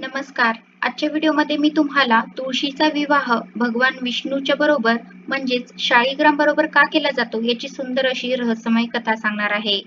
नमस्कार. आजच्या व्हिडिओमध्ये मी तुम्हाला तुळशीचा विवाह भगवान विष्णूच्या बरोबर म्हणजेच शाळीग्राम बरोबर का केला जातो याची सुंदर अशी रहस्यमय कथा सांगणार आहे.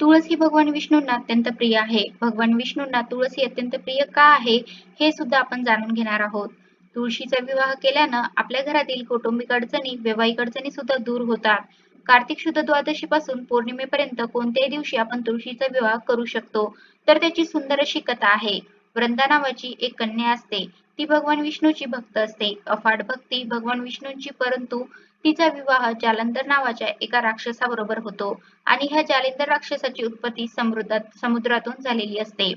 तुळस ही भगवान विष्णूंना अत्यंत प्रिय आहे. भगवान विष्णूंना तुळस ही अत्यंत प्रिय का आहे हे सुद्धा आपण जाणून घेणार आहोत. तुळशीचा विवाह केल्यानं आपल्या घरातील कौटुंबिक अडचणी वैवाहिक अडचणी सुद्धा दूर होतात. कार्तिक शुद्ध द्वादशी पासून पौर्णिमेपर्यंत कोणत्याही दिवशी आपण तुळशीचा विवाह करू शकतो. तर त्याची सुंदर अशी कथा आहे. वृंदा नावाची एक कन्या असते. ती भगवान विष्णूची भक्त असते. अफाट भक्ती भगवान विष्णूंची परंतु तिचा विवाह जालंधर नावाच्या एका राक्षसाबरोबर होतो आणि ह्या जालंधर राक्षसाची उत्पत्ती समुद्रात समुद्रातून झालेली असते.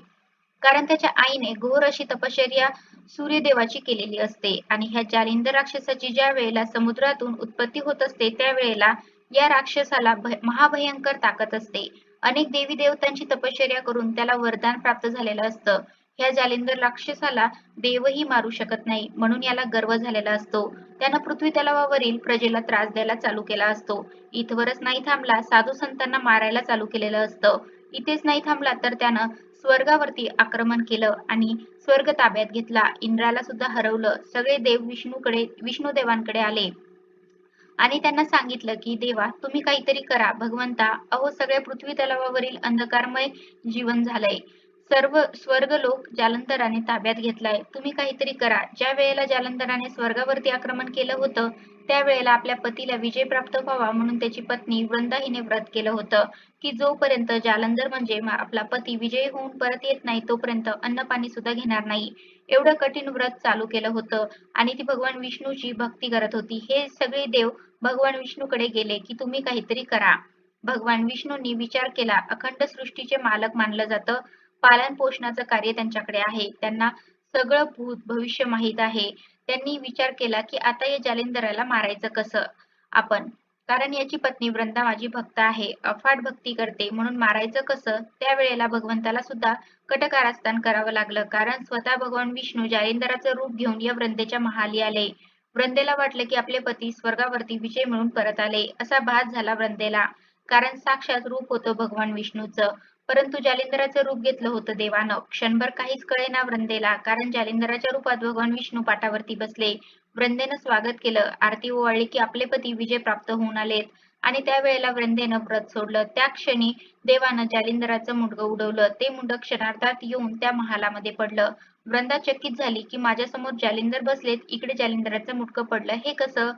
कारण त्याच्या आईने घोर अशी तपश्चर्या सूर्यदेवाची केलेली असते आणि ह्या जालिंदर राक्षसाची ज्या वेळेला समुद्रातून उत्पत्ती होत असते त्यावेळेला या राक्षसाला महाभयंकर ताकद असते. अनेक देवी देवतांची तपश्चर्या करून त्याला वरदान प्राप्त झालेलं असतं. ह्या जालिंदर राक्षसाला देवही मारू शकत नाही. म्हणून याला गर्व झालेला असतो. त्यानं पृथ्वी तलावावरील प्रजेला त्रास द्यायला चालू केला असतो. इथवरच नाही थांबला साधू संतांना मारायला चालू केलेलं असतं. इथेच नाही थांबला तर त्यानं स्वर्गावरती आक्रमण केलं आणि स्वर्ग ताब्यात घेतला. इंद्राला सुद्धा हरवलं. सगळे देव विष्णूकडे विष्णू देवांकडे आले. आणि त्यांना सांगितलं की देवा तुम्ही काहीतरी करा. भगवंता अहो सगळ्या पृथ्वी तलावावरील अंधकारमय जीवन झालंय. सर्व स्वर्ग लोक जालंधराने ताब्यात घेतलाय. तुम्ही काहीतरी करा. ज्या वेळेला जालंधराने स्वर्गावरती आक्रमण केलं होतं त्यावेळेला आपल्या पतीला विजय प्राप्त व्हावा म्हणून त्याची पत्नी वृंदा हिने व्रत केलं होतं की जोपर्यंत जालंधर म्हणजे आपला पती विजय होऊन परत येत नाही तोपर्यंत अन्न पाणी सुद्धा घेणार नाही. एवढं कठीण व्रत चालू केलं होतं आणि ती भगवान विष्णूची भक्ती करत होती. हे सगळे देव भगवान विष्णूकडे गेले की तुम्ही काहीतरी करा. भगवान विष्णूंनी विचार केला. अखंड सृष्टीचे मालक मानलं जातं. पालन पोषणाचं कार्य त्यांच्याकडे आहे. त्यांना सगळं भूत भविष्य माहीत आहे. त्यांनी विचार केला की आता या जालिंदराला मारायचं कसं? आपण कारण याची पत्नी वृंदा माझी भक्त आहे. अफाट भक्ती करते. म्हणून मारायचं कसं? त्यावेळेला भगवंताला सुद्धा कटकारस्थान करावं लागलं. कारण स्वतः भगवान विष्णू जालिंदराचं रूप घेऊन या वृंदेच्या महाली आले. वृंदेला वाटलं की आपले पती स्वर्गावरती विजय मिळून परत आले. असा भास झाला वृंदेला. कारण साक्षात रूप होतं भगवान विष्णूचं. परंतु जालिंदराचं रूप घेतलं होतं देवानं. क्षणभर काहीच कळेना वृंदेला कारण जालिंदराच्या रूपात भगवान विष्णू पाठावरती बसले. वृंदेनं स्वागत केलं. आरती ओवाळली की आपले पती विजय प्राप्त होऊन आलेत. आणि त्यावेळेला वृंदेनं व्रत सोडलं. त्या क्षणी देवानं जालिंदराचं मुंडगं उडवलं. ते मुंड क्षणार्धात येऊन त्या महालामध्ये पडलं. वृंदा चकित झाली की माझ्यासमोर जालिंदर बसलेत. इकडे जालिंदराचं मुंडकं पडलं. हे कसं?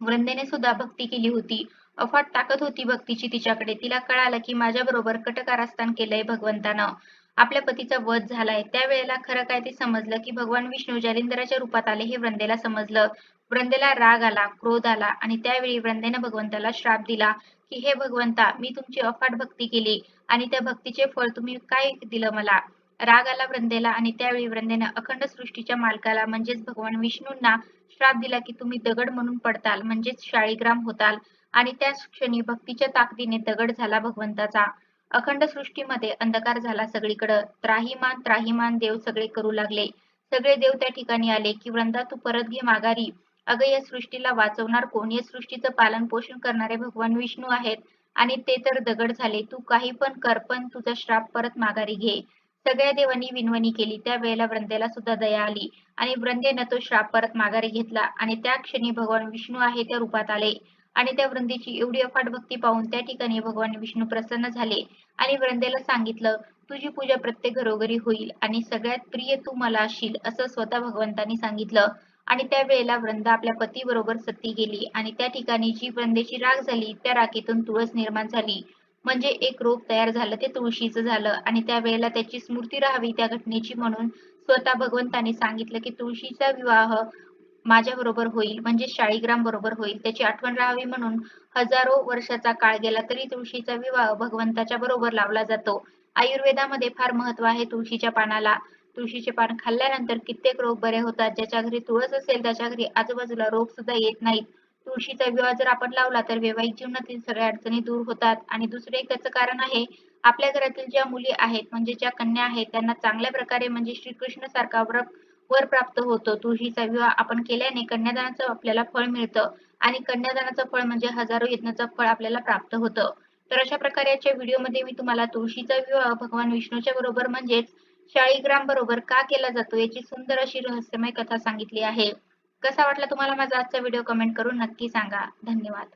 वृंदेने सुद्धा भक्ती केली होती. अफाट ताकद होती भक्तीची तिच्याकडे. तिला कळालं की माझ्या बरोबर कटकारस्थान केलंय भगवंतानं. आपल्या पतीचा वध झालाय. त्यावेळेला खरं काय ते समजलं की भगवान विष्णू जालिंदराच्या रूपात आले हे वृंदेला समजलं. वृंदेला राग आला क्रोध आला आणि त्यावेळी वृंदेनं भगवंताला श्राप दिला की हे भगवंता मी तुमची अफाट भक्ती केली आणि त्या भक्तीचे फळ तुम्ही काय दिलं मला? राग आला वृंदेला आणि त्यावेळी वृंदेनं अखंड सृष्टीच्या मालकाला म्हणजेच भगवान विष्णूंना श्राप दिला की तुम्ही दगड म्हणून पडताल म्हणजेच शाळीग्राम होताल. आणि त्याच क्षणी भक्तीच्या ताकदीने दगड झाला भगवंताचा. अखंड सृष्टीमध्ये अंधकार झाला सगळीकडं. त्राहीमान त्राहीमान देव सगळे करू लागले. सगळे देव त्या ठिकाणी आले की वृंदा तू परत घे माघारी. अगं या सृष्टीला वाचवणार कोण? या सृष्टीचं पालन पोषण करणारे भगवान विष्णू आहेत आणि ते तर दगड झाले. तू काही पण कर पण तुझा श्राप परत माघारी घे. सगळ्या देवांनी विनवणी केली. त्या वेळेला वृंदेला सुद्धा दया आली आणि वृंदेनं तो श्राप परत माघारी घेतला आणि त्या क्षणी भगवान विष्णू आहे त्या रूपात आले. आणि त्या वृंदेची एवढी अफाट भक्ती पाहून त्या ठिकाणी भगवान विष्णू प्रसन्न झाले आणि वृंदेला सांगितलं तुझी पूजा प्रत्येक घरोघरी होईल आणि सगळ्यात प्रिय तू मला असशील असं स्वतः भगवंतांनी सांगितलं. आणि त्या वेळेला वृंदा आपल्या पती बरोबर सती गेली आणि त्या ठिकाणी जी वृंदेची राग झाली त्या राखेतून तुळस निर्माण झाली. म्हणजे एक रोप तयार झालं ते तुळशीचं झालं आणि त्या वेळेला त्याची स्मृती राहावी त्या घटनेची म्हणून स्वतः भगवंतांनी सांगितलं की तुळशीचा विवाह माझ्या बरोबर होईल म्हणजे शाळीग्राम बरोबर होईल. त्याची आठवण राहावी म्हणून हजारो वर्षाचा काळ गेला तरी तुळशीचा विवाह भगवंताच्या बरोबर लावला जातो. आयुर्वेदामध्ये फार महत्त्व आहे तुळशीच्या पानाला. तुळशीचे पान खाल्ल्यानंतर कित्येक रोग बरे होतात. ज्याच्या घरी तुळस असेल त्याच्या घरी आजूबाजूला रोग सुद्धा येत नाहीत. तुळशीचा विवाह जर आपण लावला तर वैवाहिक जीवनातील सगळ्या अडचणी दूर होतात. आणि दुसरे एक त्याचं कारण आहे आपल्या घरातील ज्या मुली आहेत म्हणजे ज्या कन्या आहेत त्यांना चांगल्या प्रकारे म्हणजे श्रीकृष्ण सारखा वर प्राप्त होतो. तुळशीचा विवाह आपण केल्याने कन्यादानाचं आपल्याला फळ मिळतं आणि कन्यादानाचं फळ म्हणजे हजारो यत्नाचं फळ आपल्याला प्राप्त होतं. तर अशा प्रकारे याच्या व्हिडिओमध्ये मी तुम्हाला तुळशीचा विवाह भगवान विष्णूच्या बरोबर म्हणजेच शाळीग्राम बरोबर का केला जातो याची सुंदर अशी रहस्यमय कथा सांगितली आहे. कसा वाटला तुम्हाला माझा आजचा व्हिडिओ कमेंट करून नक्की सांगा. धन्यवाद.